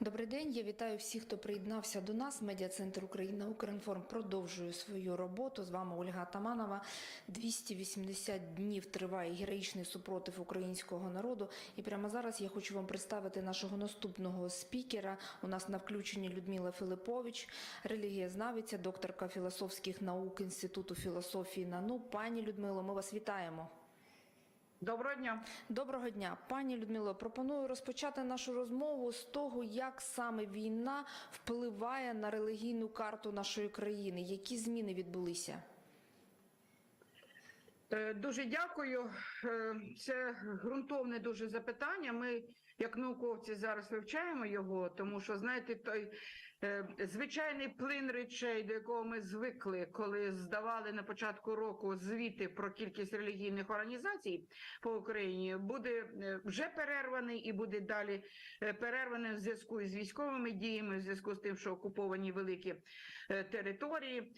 Добрий день. Я вітаю всіх, хто приєднався до нас. Медіа-центр Україна Укрінформ продовжує свою роботу. З вами Ольга Таманова. 280 днів триває героїчний супротив українського народу. І прямо зараз я хочу вам представити нашого наступного спікера. У нас на включенні Людмила Филипович, релігієзнавиця, докторка філософських наук Інституту філософії НАНУ. Пані Людмило, ми вас вітаємо. Доброго дня. Доброго дня, пані Людмило. Пропоную розпочати нашу розмову з того, як саме війна впливає на релігійну карту нашої країни. Які зміни відбулися? Е, Дуже дякую. Е, Це ґрунтовне дуже запитання. Ми, як науковці, зараз вивчаємо його, тому що знаєте, той звичайний плин речей, до якого ми звикли, коли здавали на початку року звіти про кількість релігійних організацій по Україні, буде е, вже перерваний і буде далі е, перерваний в зв'язку з військовими діями, в зв'язку з тим, що окуповані великі е, території.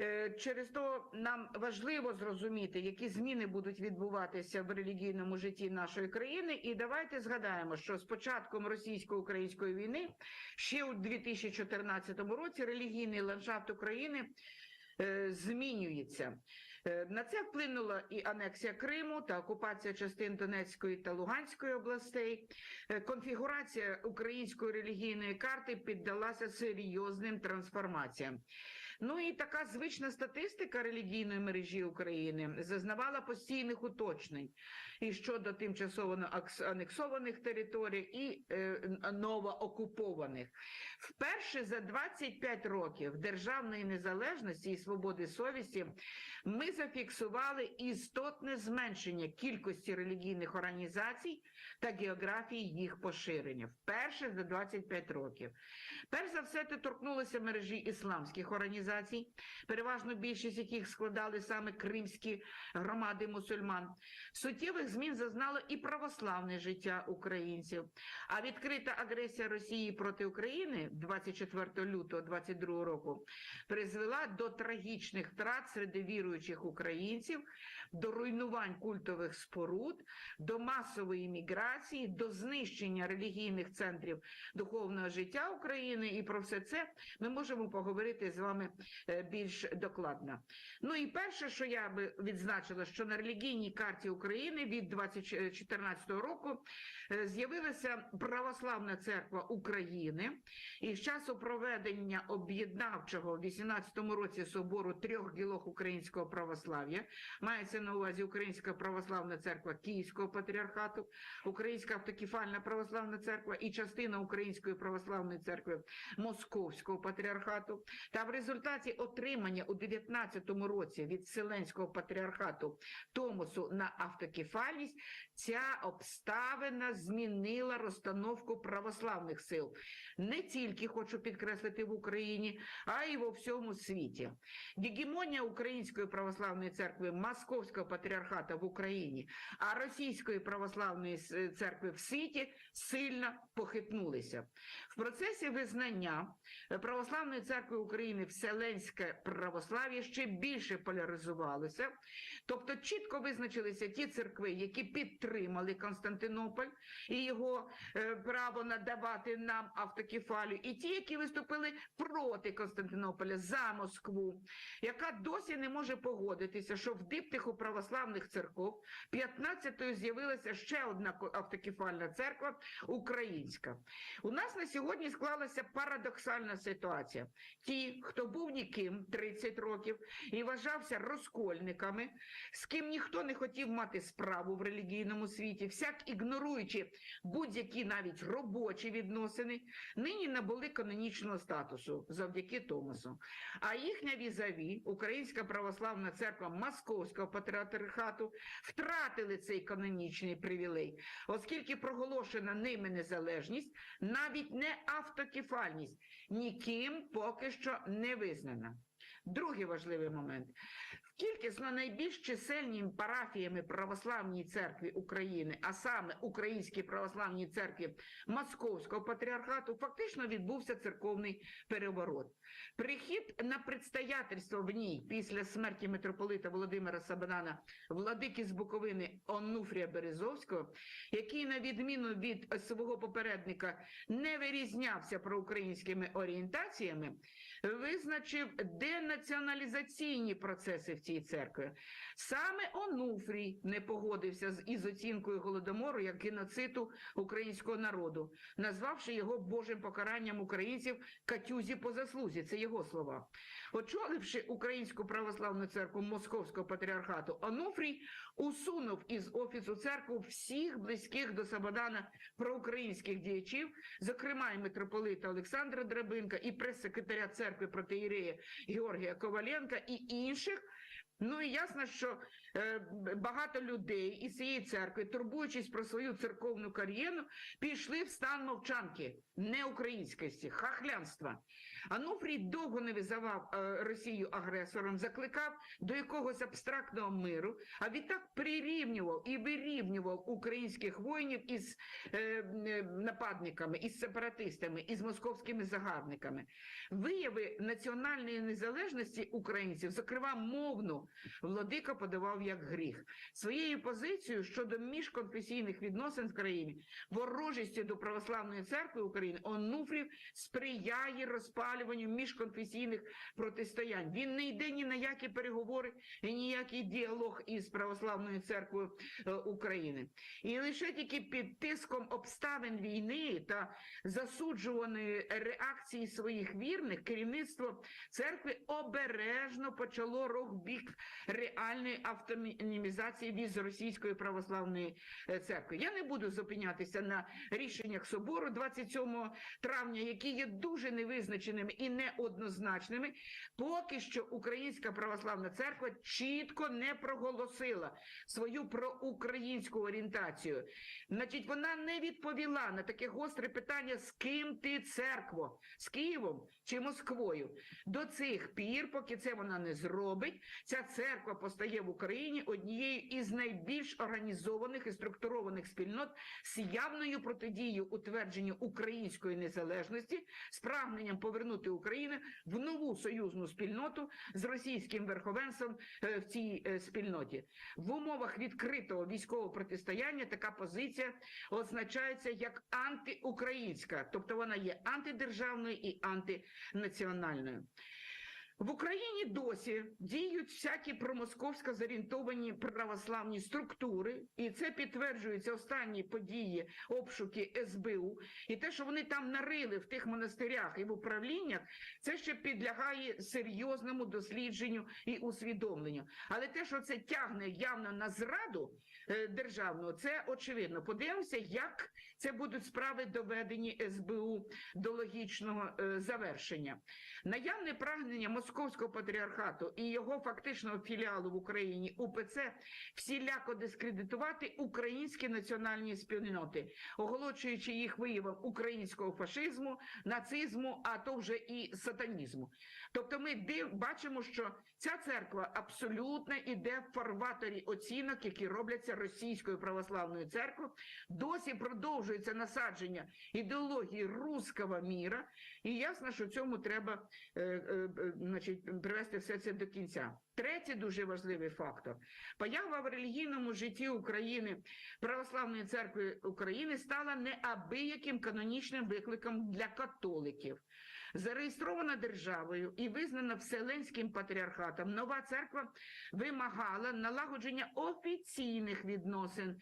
Е, Через то нам важливо зрозуміти, які зміни будуть відбуватися в релігійному житті нашої країни. І давайте згадаємо, що з початком російсько-української війни ще у 2014 році релігійний ландшафт України. е, Змінюється Е, на це вплинула і анексія Криму та окупація частин Донецької та Луганської областей. Конфігурація української релігійної карти піддалася серйозним трансформаціям. Ну і така звична статистика релігійної мережі України зазнавала постійних уточнень і щодо тимчасово анексованих територій, і е, новоокупованих. Вперше за 25 років державної незалежності і свободи совісті ми зафіксували істотне зменшення кількості релігійних організацій та географії їх поширення. Вперше за 25 років. Перш за все, це торкнулося мережі ісламських організацій, переважно більшість яких складали саме кримські громади мусульман. Суттєвих змін зазнало і православне життя українців. А відкрита агресія Росії проти України 24 лютого 2022 року призвела до трагічних втрат серед віруючих українців, до руйнувань культових споруд, до масової міграції, до знищення релігійних центрів духовного життя України. І про все це ми можемо поговорити з вами е, більш докладно. Ну і перше, що я би відзначила, що на релігійній карті України від 2014 року е, з'явилася Православна церква України, і з часу проведення об'єднавчого в 18 році собору трьох гілок українського православ'я мається на увазі Українська православна церква Київського патріархату, Українська автокефальна православна церква і частина Української православної церкви Московського патріархату. Та в результаті отримання у 19 році від Вселенського патріархату Томосу на автокефальність ця обставина змінила розстановку православних сил. Не тільки хочу підкреслити в Україні, а й во всьому світі. Гегемонія Української православної церкви Московського патріархата в Україні, а Російської православної церкви в світі сильно похитнулися. В процесі визнання Православної церкви України Вселенське православ'я ще більше поляризувалося, тобто чітко визначилися ті церкви, які підтримали Константинополь і його е, право надавати нам автокефалію, і ті, які виступили проти Константинополя за Москву, яка досі не може погодитися, що в диптиху православних церков 15-ю з'явилася ще одна автокефальна церква українська. У нас на сьогодні склалася парадоксальна ситуація. Ті, хто був ніким 30 років і вважався розкольниками, з ким ніхто не хотів мати справу в релігійному світі, всяк ігноруючи будь-які навіть робочі відносини, нині набули канонічного статусу завдяки Томасу. А їхня візаві, Українська православна церква Московського патріархату, втратили цей канонічний привілей, оскільки проголошена ними незалежність, навіть не автокефальність, ніким поки що не визнана. Другий важливий момент. Кількісно найбільш чисельні парафіями Православній церкві України, а саме Українській православній церкві Московського патріархату, фактично відбувся церковний переворот. Прихід на предстоятельство в ній після смерті митрополита Володимира Сабанана, владики з Буковини Онуфрія Березовського, який, на відміну від свого попередника, не вирізнявся проукраїнськими орієнтаціями, визначив денаціоналізаційні процеси в цій церкві. Саме Онуфрій не погодився з із оцінкою голодомору як геноциду українського народу, назвавши його божим покаранням українців катюзі по заслузі. Це його слова. Очоливши Українську православну церкву Московського патріархату, Онуфрій усунув із офісу церкви всіх близьких до Сабадана проукраїнських діячів, зокрема і митрополита Олександра Драбинка, і прес-секретаря церкви протиєрея Георгія Коваленка і інших. Ну і ясно, що е, багато людей із цієї церкви, турбуючись про свою церковну кар'єру, пішли в стан мовчанки, неукраїнськості, хахлянства. Ануфрій довго не визивав е, Росію агресором, закликав до якогось абстрактного миру, а відтак прирівнював і вирівнював українських воїнів із е, е, нападниками, із сепаратистами, із московськими загарбниками. Вияви національної незалежності українців, зокрема мовну, владика подавав як гріх. Своєю позицією щодо міжконфесійних відносин в країні, ворожістю до православної церкви України, Онуфрів сприяє розпалюванню міжконфесійних протистоянь. Він не йде ні на які переговори і ніякий діалог із православною церквою е, України. І лише тільки під тиском обставин війни та засуджуваної реакції своїх вірних керівництво церкви обережно почало рух в бік реальної автономізації віз Російської православної е, церкви. Я не буду зупинятися на рішеннях собору 27 травня, які є дуже невизначеними і неоднозначними, поки що Українська православна церква чітко не проголосила свою проукраїнську орієнтацію. Значить, вона не відповіла на таке гостре питання, з ким ти церкво, з Києвом чи Москвою. До цих пір, поки це вона не зробить, ця церква постає в Україні однією із найбільш організованих і структурованих спільнот з явною протидією утвердженню української незалежності, з прагненням повернути Україну в нову союзну спільноту з російським верховенством е, в цій е, спільноті. В умовах відкритого військового протистояння така позиція означається як антиукраїнська, тобто вона є антидержавною і антинаціональною. В Україні досі діють всякі промосковсько зорієнтовані православні структури, і це підтверджуються останні події обшуки СБУ. І те, що вони там нарили в тих монастирях і в управліннях, це ще підлягає серйозному дослідженню і усвідомленню. Але те, що це тягне явно на зраду е, державну, це очевидно. Подивимося, як це будуть справи доведені СБУ до логічного е, завершення. Наявне прагнення Московського патріархату і його фактичного філіалу в Україні УПЦ всіляко дискредитувати українські національні спільноти, оголошуючи їх виявом українського фашизму, нацизму, а то вже і сатанізму. Тобто ми див, бачимо, що ця церква абсолютно іде в фарваторі оцінок, які робляться російською православною церквою. Досі продовжується насадження ідеології руського міра, і ясно, що цьому треба е, е, значить, привести все це до кінця. Третій дуже важливий фактор. Поява в релігійному житті України Православної церкви України стала неабияким канонічним викликом для католиків. Зареєстрована державою і визнана Вселенським патріархатом, нова церква вимагала налагодження офіційних відносин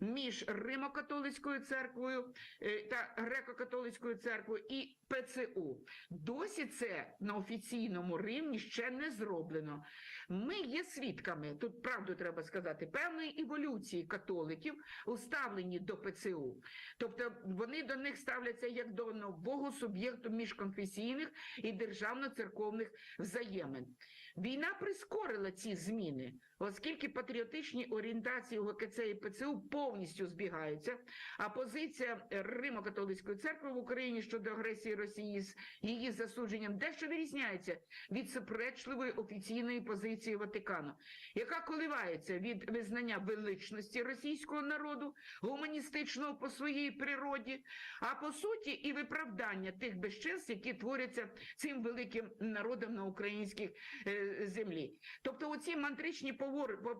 між Римо-католицькою церквою е, та греко-католицькою церквою і ПЦУ. Досі це на офіційному рівні ще не зроблено. Ми є свідками, тут правду треба сказати, певної еволюції католиків у ставленні до ПЦУ. Тобто вони до них ставляться як до нового суб'єкту міжконфесійних і державно-церковних взаємин. Війна прискорила ці зміни, оскільки патріотичні орієнтації УГКЦ і ПЦУ повністю збігаються. А позиція Римо-католицької церкви в Україні щодо агресії Росії з її засудженням дещо вирізняється від суперечливої офіційної позиції Ватикану, яка коливається від визнання величності російського народу, гуманістичного по своїй природі, а по суті і виправдання тих безчинств, які творяться цим великим народом на українській е, землі. Тобто, оці мантричні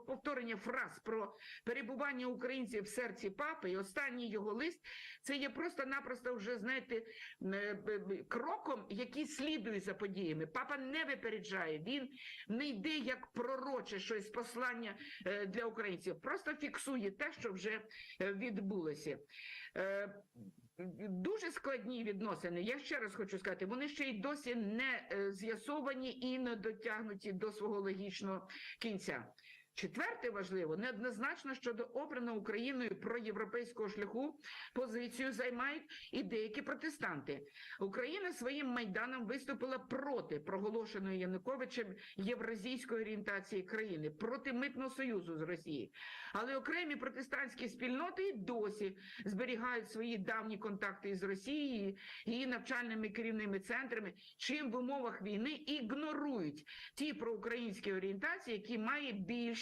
повторення фраз про перебування українців в серці папи і останній його лист, це є просто-напросто вже знаєте е, кроком, який слідує за подіями. Папа не випереджає, він не йде як пророче щось послання е, для українців, просто фіксує те, що вже е, відбулося. Дуже складні відносини. Я ще раз хочу сказати, вони ще й досі не е, з'ясовані і не дотягнуті до свого логічного кінця. Четверте важливо, неоднозначно щодо обраного Україною проєвропейського шляху позицію займають і деякі протестанти. Україна своїм майданом виступила проти проголошеної Януковичем євразійської орієнтації країни, проти митного союзу з Росії. Але окремі протестантські спільноти і досі зберігають свої давні контакти із Росією, її навчальними керівними центрами, чим в умовах війни ігнорують ті проукраїнські орієнтації, які має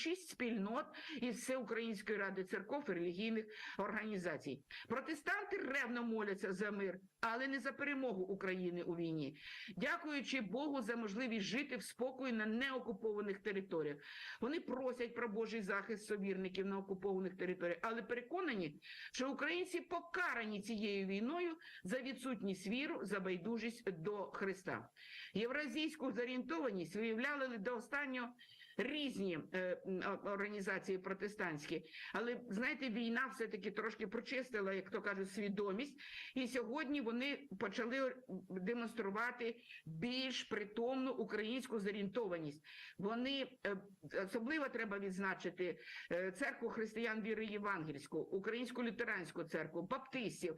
більшість спільнот із Всеукраїнської ради церков і релігійних організацій. Протестанти ревно моляться за мир, але не за перемогу України у війні, дякуючи Богу за можливість жити в спокої на неокупованих територіях. Вони просять про Божий захист совірників на окупованих територіях, але переконані, що українці покарані цією війною за відсутність віру, за байдужість до Христа. Євразійську зорієнтованість виявляли до останнього різні е, організації протестантські, але знаєте, війна все-таки трошки прочистила, як то кажуть, свідомість, і сьогодні вони почали демонструвати більш притомну українську зорієнтованість. Вони е, особливо треба відзначити е, церкву християн віри євангельську, українську лютеранську церкву, баптистів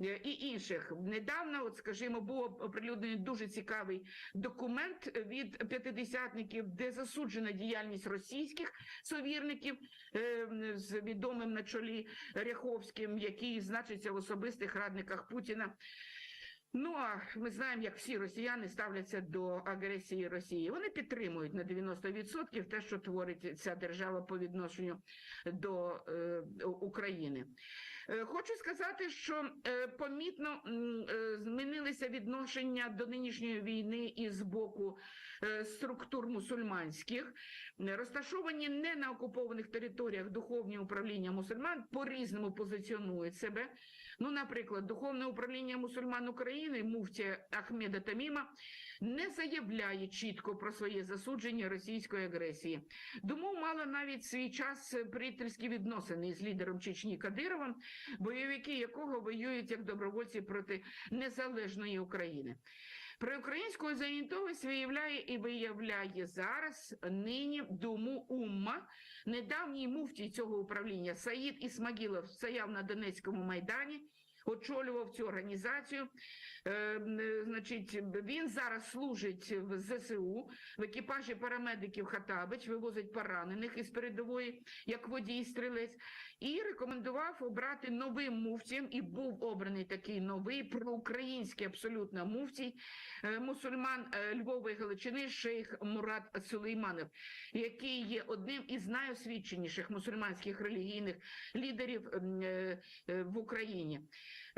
е, і інших. Недавно, от скажімо, був оприлюднений дуже цікавий документ від п'ятидесятників, де засуджена діяльність російських совірників е, з відомим на чолі Ряховським, який значиться в особистих радниках Путіна. Ну а ми знаємо, як всі росіяни ставляться до агресії Росії. Вони підтримують на 90% те, що творить ця держава по відношенню до е, України. Е, Хочу сказати, що е, помітно е, змінилися відношення до нинішньої війни і з боку е, структур мусульманських. Розташовані не на окупованих територіях духовні управління мусульман по-різному позиціонують себе. Ну, наприклад, духовне управління мусульман України муфтія Ахмеда Таміма не заявляє чітко про своє засудження російської агресії. Думав, мала навіть свій час приятельські відносини з лідером Чечні Кадировим, бойовики якого воюють як добровольці проти незалежної України. Про українську зорієнтованість виявляє і виявляє зараз нині думу Умма. Недавній муфтій цього управління Саїд Ісмагілов стояв на Донецькому майдані. Очолював цю організацію, Е, значить, він зараз служить в ЗСУ в екіпажі парамедиків Хатабич, вивозить поранених із передової, як водій стрілець, і рекомендував обрати новим муфтієм, і був обраний такий новий проукраїнський абсолютно муфтій е, мусульман Львової Львова і Галичини шейх Мурат Сулейманов, який є одним із найосвідченіших мусульманських релігійних лідерів е, е, в Україні.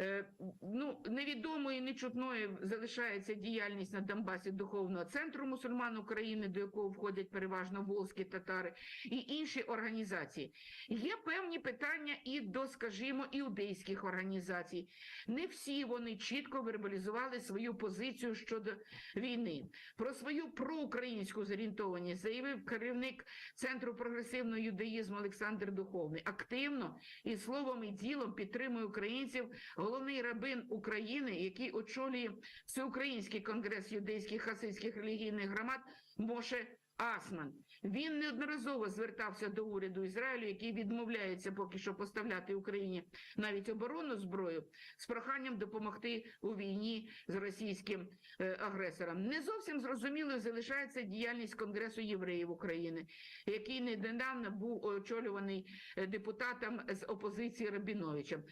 Е, Ну, невідомою нечутною залишається діяльність на Донбасі Духовного центру мусульман України, до якого входять переважно волзькі татари, і інші організації. Є певні питання і до, скажімо, іудейських організацій. Не всі вони чітко вербалізували свою позицію щодо війни. Про свою проукраїнську зорієнтованість заявив керівник Центру прогресивного юдаїзму Олександр Духовний. Активно і словом, і ділом підтримує українців головний рабин України, який очолює Всеукраїнський конгрес юдейських хасидських релігійних громад Моше Асман. Він неодноразово звертався до уряду Ізраїлю, який відмовляється поки що поставляти Україні навіть оборонну зброю, з проханням допомогти у війні з російським е, агресором. Не зовсім зрозумілою залишається діяльність Конгресу євреїв України, який недавно був очолюваний е, депутатом з опозиції Рабіновичем.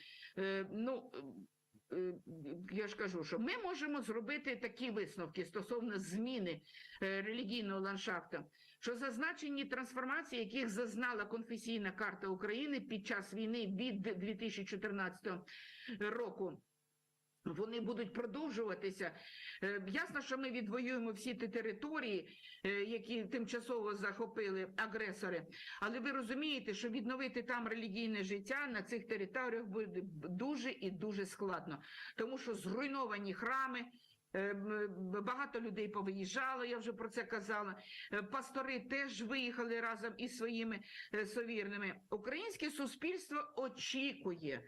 Е, Ну, е, я ж кажу, що ми можемо зробити такі висновки стосовно зміни е, релігійного ландшафту, що зазначені трансформації, яких зазнала конфесійна карта України під час війни від 2014 року. Вони будуть продовжуватися. Е, Ясно, що ми відвоюємо всі ті території, е, які тимчасово захопили агресори. Але ви розумієте, що відновити там релігійне життя на цих територіях буде дуже і дуже складно, тому що зруйновані храми. Е, Багато людей повиїжджало, я вже про це казала. Е, Пастори теж виїхали разом із своїми е, совірними. Українське суспільство очікує,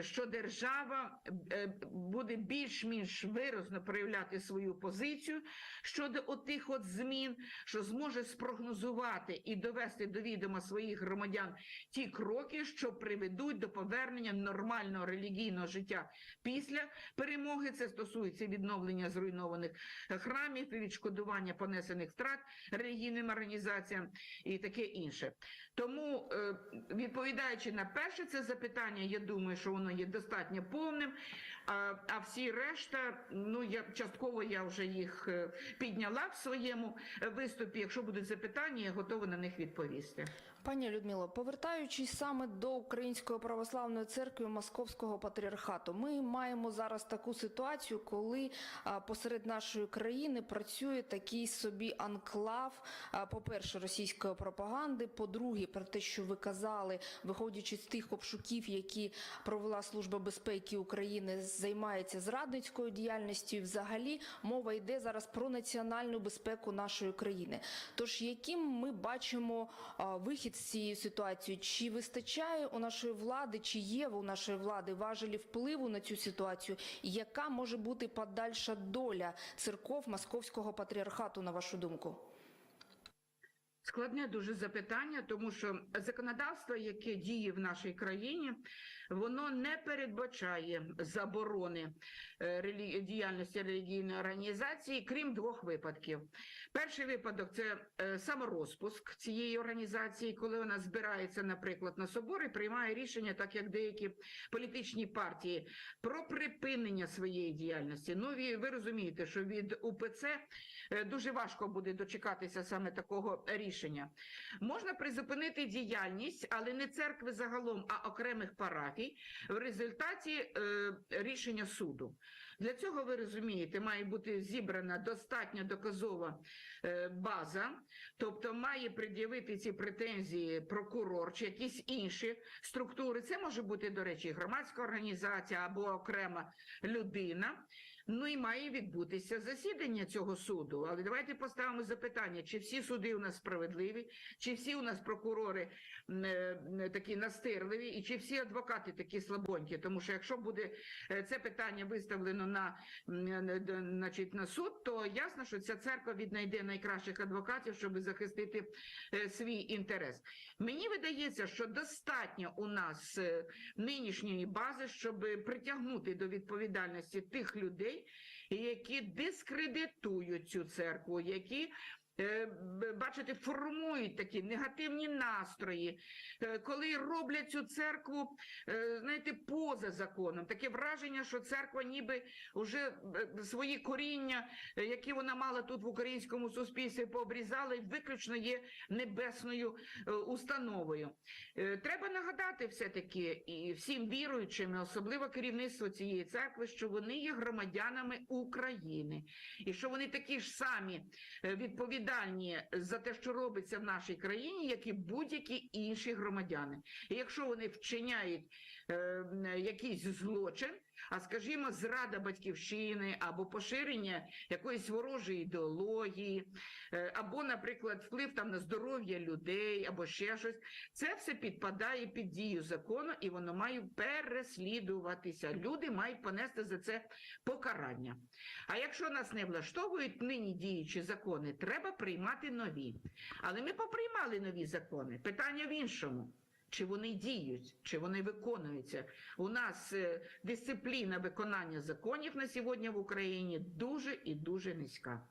що держава буде більш-менш виразно проявляти свою позицію щодо отих от змін, що зможе спрогнозувати і довести до відома своїх громадян ті кроки, що приведуть до повернення нормального релігійного життя після перемоги. Це стосується відновлення зруйнованих храмів відшкодування понесених втрат релігійним організаціям і таке інше. Тому, е, відповідаючи на перше це запитання, я думаю, що воно є достатньо повним. А, всі решта, ну я частково я вже їх е, підняла в своєму е, виступі. Якщо будуть запитання, я готова на них відповісти. Пані Людмило, повертаючись саме до Української православної церкви Московського патріархату, ми маємо зараз таку ситуацію, коли посеред нашої країни працює такий собі анклав, по-перше, російської пропаганди, про те, що ви казали, виходячи з тих обшуків, які провела Служба безпеки України, займається зрадницькою діяльністю. Взагалі мова йде зараз про національну безпеку нашої країни. Тож яким ми бачимо вихід з цієї ситуації? Чи вистачає у нашої влади, чи є у нашої влади важелі впливу на цю ситуацію? Яка може бути подальша доля церков Московського патріархату, на вашу думку? Складне дуже запитання, тому що законодавство, яке діє в нашій країні, воно не передбачає заборони е, діяльності релігійної організації, крім двох випадків. Перший випадок це е, саморозпуск цієї організації, коли вона збирається, наприклад, на собор і приймає рішення, так як деякі політичні партії, про припинення своєї діяльності. Ну, ви, розумієте, що від УПЦ дуже важко буде дочекатися саме такого рішення. Можна призупинити діяльність, але не церкви загалом, а окремих парафій в результаті е, рішення суду. Для цього ви розумієте, має бути зібрана достатньо доказова е, база, тобто має пред'явити ці претензії прокурор чи якісь інші структури. Це може бути, до речі, громадська організація або окрема людина. Ну і має відбутися засідання цього суду. Але давайте поставимо запитання: чи всі суди у нас справедливі, чи всі у нас прокурори е, такі настирливі, і чи всі адвокати такі слабонькі? Тому що якщо буде е, це питання виставлено на, е, значить, на суд, то ясно, що ця церква віднайде найкращих адвокатів, щоб захистити е, свій інтерес. Мені видається, що достатньо у нас е, нинішньої бази, щоб притягнути до відповідальності тих людей, які дискредитують цю церкву, які. Е, Бачите, формують такі негативні настрої, е, коли роблять цю церкву, е, знаєте, поза законом. Таке враження, що церква ніби вже свої коріння, які вона мала тут в українському суспільстві, пообрізала і виключно є небесною установою. Треба нагадати все-таки і всім віруючим, особливо керівництво цієї церкви, що вони є громадянами України, і що вони такі ж самі е, відповідальні за те, що робиться в нашій країні, як і будь-які інші громадяни. І якщо вони вчиняють е, якийсь злочин, а скажімо, зрада батьківщини або поширення якоїсь ворожої ідеології, е, або, наприклад, вплив там на здоров'я людей, або ще щось. Це все підпадає під дію закону, і воно має переслідуватися. Люди мають понести за це покарання. А якщо нас не влаштовують нині діючі закони, треба приймати нові. Але ми поприймали нові закони. Питання в іншому. Чи вони діють, чи вони виконуються? У нас е, дисципліна виконання законів на сьогодні в Україні дуже і дуже низька.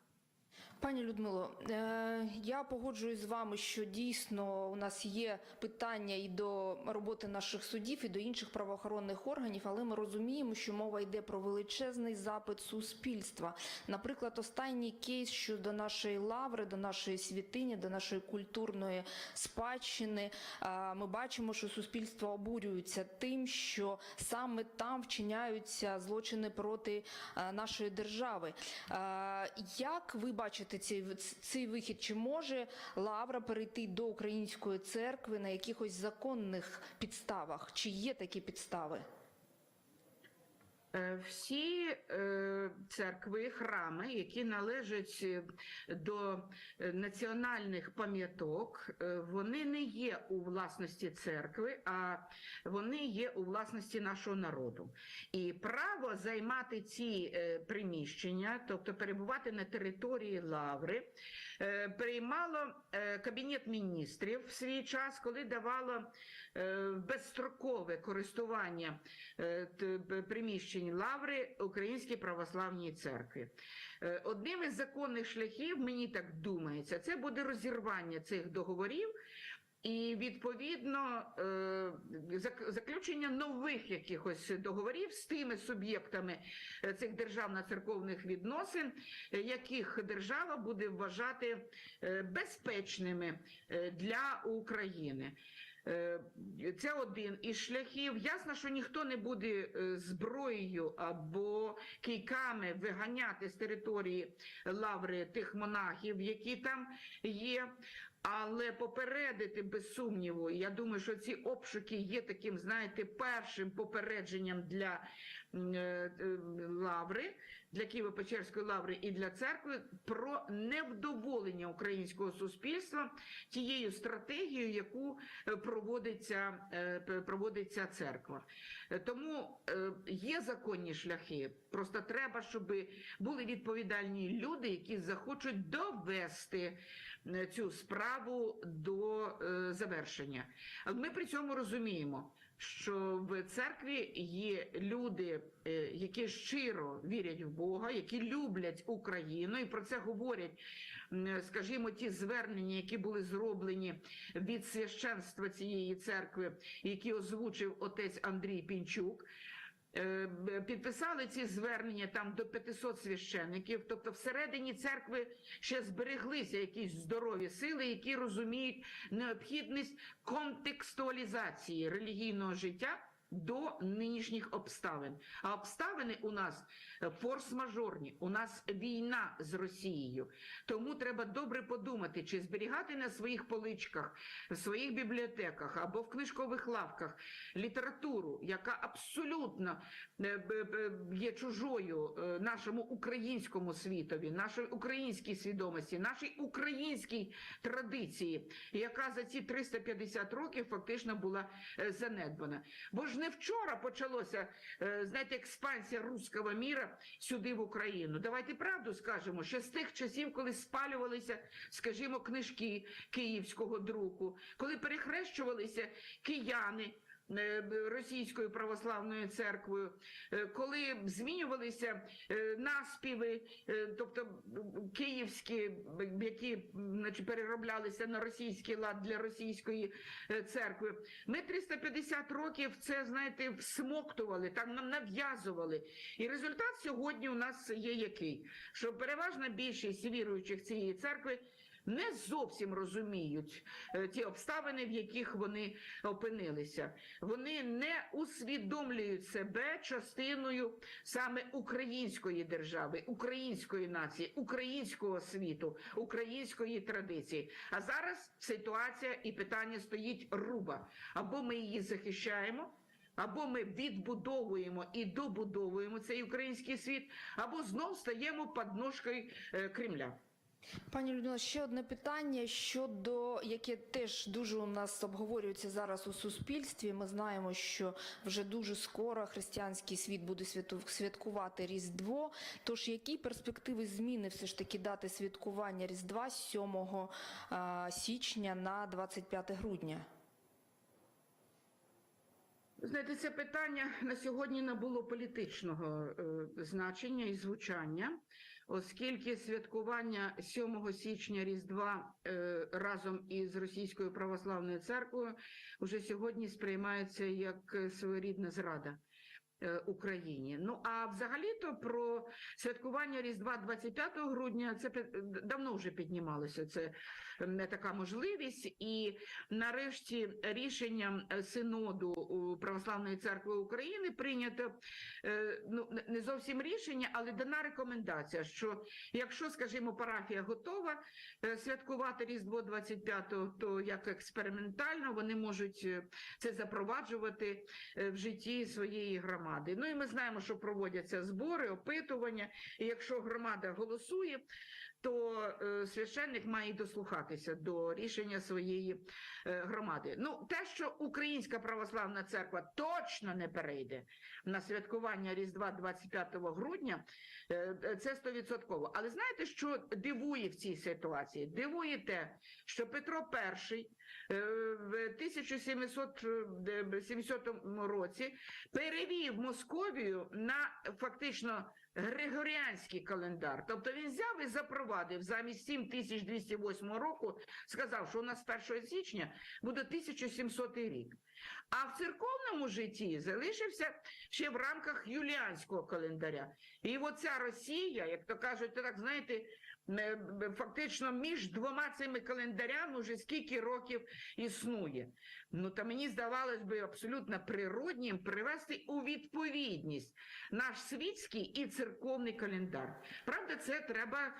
Пані Людмило, е, я погоджуюсь з вами, що дійсно у нас є питання і до роботи наших судів, і до інших правоохоронних органів, але ми розуміємо, що мова йде про величезний запит суспільства. Наприклад, останній кейс щодо нашої лаври, до нашої святині, до нашої культурної спадщини. е, Ми бачимо, що суспільство обурюється тим, що саме там вчиняються злочини проти е, нашої держави. Як ви бачите цей, цей вихід? Чи може Лавра перейти до української церкви на якихось законних підставах? Чи є такі підстави? Е, Всі е, церкви, храми, які належать е, до національних пам'яток, вони не є у власності церкви, а вони є у власності нашого народу. І право займати ці приміщення, тобто перебувати на території лаври, приймало Кабінет міністрів в свій час, коли давало безстрокове користування е, приміщень лаври Українській православній церкві. Е, Одним із законних шляхів, мені так думається, це буде розірвання цих договорів. І відповідно е, заключення нових якихось договорів з тими суб'єктами е, цих державно-церковних відносин, яких держава буде вважати безпечними для України. Е, Це один із шляхів. Ясно, що ніхто не буде е, зброєю або кийками виганяти з території лаври тих монахів, які там є. Але попередити без сумніву, я думаю, що ці обшуки є таким, знаєте, першим попередженням для е, е, лаври, для Києво-Печерської лаври і для церкви про невдоволення українського суспільства тією стратегією, яку е, проводиться, проводиться церква. Тому є законні шляхи. Просто треба, щоб були відповідальні люди, які захочуть довести цю справу до е, завершення. Але Ми при цьому розуміємо, що в церкві є люди, е, які щиро вірять в Бога, які люблять Україну, і про це говорять, скажімо, ті звернення, які були зроблені від священства цієї церкви, які озвучив отець Андрій Пінчук. Е, Підписали ці звернення там до 500 священників, тобто всередині церкви ще збереглися якісь здорові сили, які розуміють необхідність контекстуалізації релігійного життя до нинішніх обставин. А обставини у нас е, форс-мажорні, у нас війна з Росією. Тому треба добре подумати, чи зберігати на своїх поличках, в своїх бібліотеках або в книжкових лавках літературу, яка абсолютно е, є чужою е, нашому українському світові, нашій українській свідомості, нашій українській традиції, яка за ці 350 років фактично була занедбана. Бо ж не вчора почалося, е, знаєте, експансія руського міра сюди в Україну. Давайте правду скажемо, що з тих часів, коли спалювалися, скажімо, книжки київського друку, коли перехрещувалися кияни. Е, Російською православною церквою, е, коли змінювалися е, наспіви, тобто київські, які значить, перероблялися на російський лад для російської церкви. Ми 350 років це, знаєте, всмоктували, там нам нав'язували. І результат сьогодні у нас є який? Що переважна більшість віруючих цієї церкви не зовсім розуміють е, ті обставини, в яких вони опинилися. Вони не усвідомлюють себе частиною саме української держави, української нації, українського світу, української традиції. А зараз ситуація і питання стоїть руба. Або ми її захищаємо. Або ми відбудовуємо і добудовуємо цей український світ, або знов стаємо подножкою е, Кремля. Пані Людмила, ще одне питання щодо яке теж дуже у нас обговорюється зараз у суспільстві. Ми знаємо, що вже дуже скоро християнський світ буде святкувати Різдво. Тож які перспективи зміни все ж таки дати святкування Різдва з 7 січня на 25 грудня? Знаєте, це питання на сьогодні набуло політичного е, значення і звучання, оскільки святкування 7 січня Різдва е, разом із Російською православною церквою вже сьогодні сприймається як е, своєрідна зрада. е, Україні. Ну а взагалі-то про святкування Різдва 25 грудня це давно вже піднімалося. Це не така можливість, і нарешті рішенням е, синоду Православної церкви України прийнято е, ну не- зовсім рішення, але дана рекомендація, що якщо, скажімо, парафія готова е, святкувати Різдво 25-го, то як експериментально вони можуть це запроваджувати в житті своєї громади. Ну і ми знаємо, що проводяться збори, опитування, і якщо громада голосує, то е, священник має дослухатися до рішення своєї е, громади. Ну, те, що Українська православна церква точно не перейде на святкування Різдва 25 грудня, е, це стовідсотково. Але знаєте, що дивує в цій ситуації? Дивує те, що Петро І в 1770 році перевів Московію на фактично Григоріанський календар. Тобто він взяв і запровадив замість 7208 року, сказав, що у нас з 1 січня буде 1700 рік. А в церковному житті залишився ще в рамках юліанського календаря. І оця Росія, як то кажуть, так знаєте, е, фактично між двома цими календарями вже скільки років існує. Ну та мені здавалось би абсолютно природнім привести у відповідність наш світський і церковний календар. Правда, це треба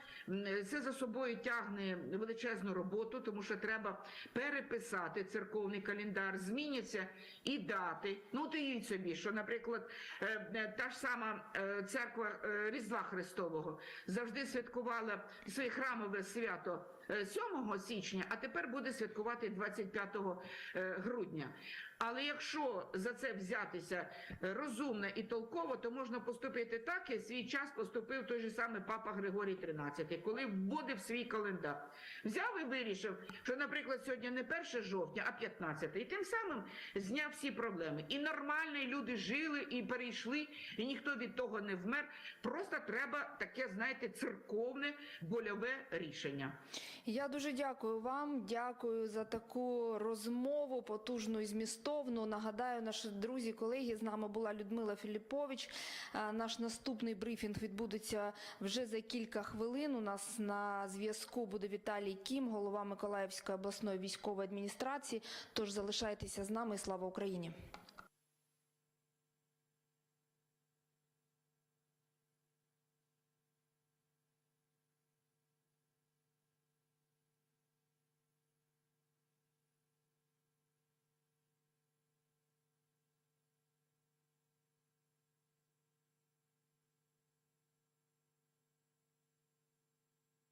це за собою тягне величезну роботу, тому що треба переписати церковний календар, зміняться і дати. Ну, їдь собі, що, наприклад, е, е, та ж сама е, церква Різдва Христового завжди святкувала своє храмове свято. е, 7 січня, а тепер буде святкувати 25 е, грудня. Але якщо за це взятися е, розумно і толково, то можна поступити так, як свій час поступив той же самий папа Григорій XIII, коли вводив свій календар. Взяв і вирішив, що, наприклад, сьогодні не 1 жовтня, а 15, і тим самим зняв всі проблеми. І нормально, люди жили, і перейшли, і ніхто від того не вмер. Просто треба таке, знаєте, церковне больове рішення. Я дуже дякую вам. Дякую за таку розмову, потужну і змістовну. Нагадаю, наші друзі, колеги, з нами була Людмила Філіпович. Наш наступний брифінг відбудеться вже за кілька хвилин. У нас на зв'язку буде Віталій Кім, голова Миколаївської обласної військової адміністрації. Тож залишайтеся з нами. Слава Україні!